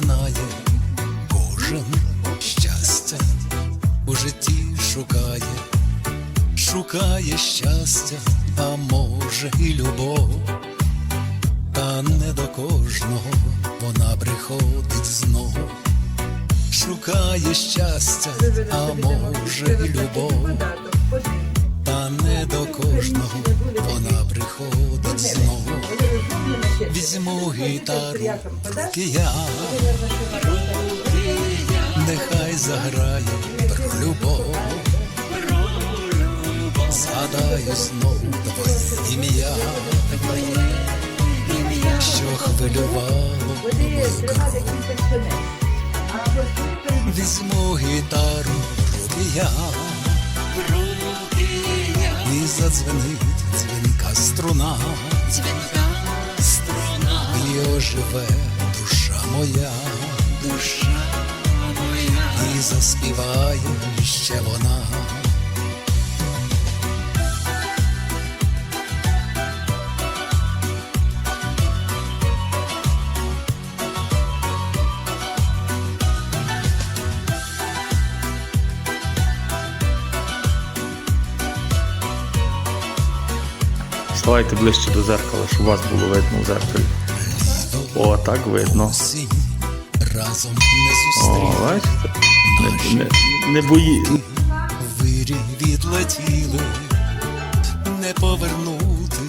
минає кожен щастя. У житті шукає, шукає щастя, а може і любов, та не до кожного вона приходить знов, шукає щастя, а може і любов, та не до кожного вона приходить знов. Візьму гітару руки я, нехай заграє про любов. Згадаю знов твоє ім'я, що хвилювало мою кров. Візьму гітару руки я, і задзвенить дзвінка струна, і оживе душа моя, душа моя, і заспіває ще вона. Ставайте ближче до зеркала, щоб вас було видно в зеркалі. О, так видно. Разом не зустріли. Не, не, не бої. Вирі відлетіли, не повернути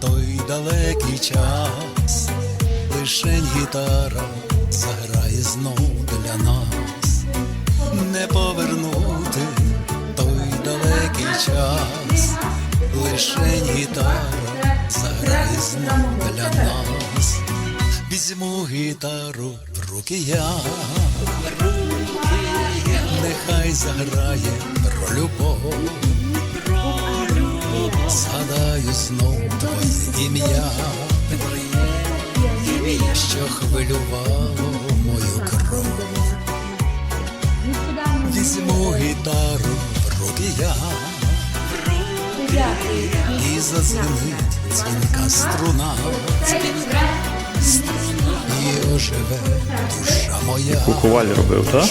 той далекий час, лишень гітара заграє знов для нас, не повернути той далекий час, лишень гітара заграє знов для нас, візьму гітару в руки я нехай заграє про любов. Згадаю знов твоє ім'я, що хвилювало мою кров. Візьму гітару в руки я, і зазвенить дзвінка струна, і оживе душа моя. Куховаль робив, так?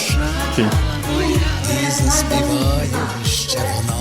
І заспіває ще вона.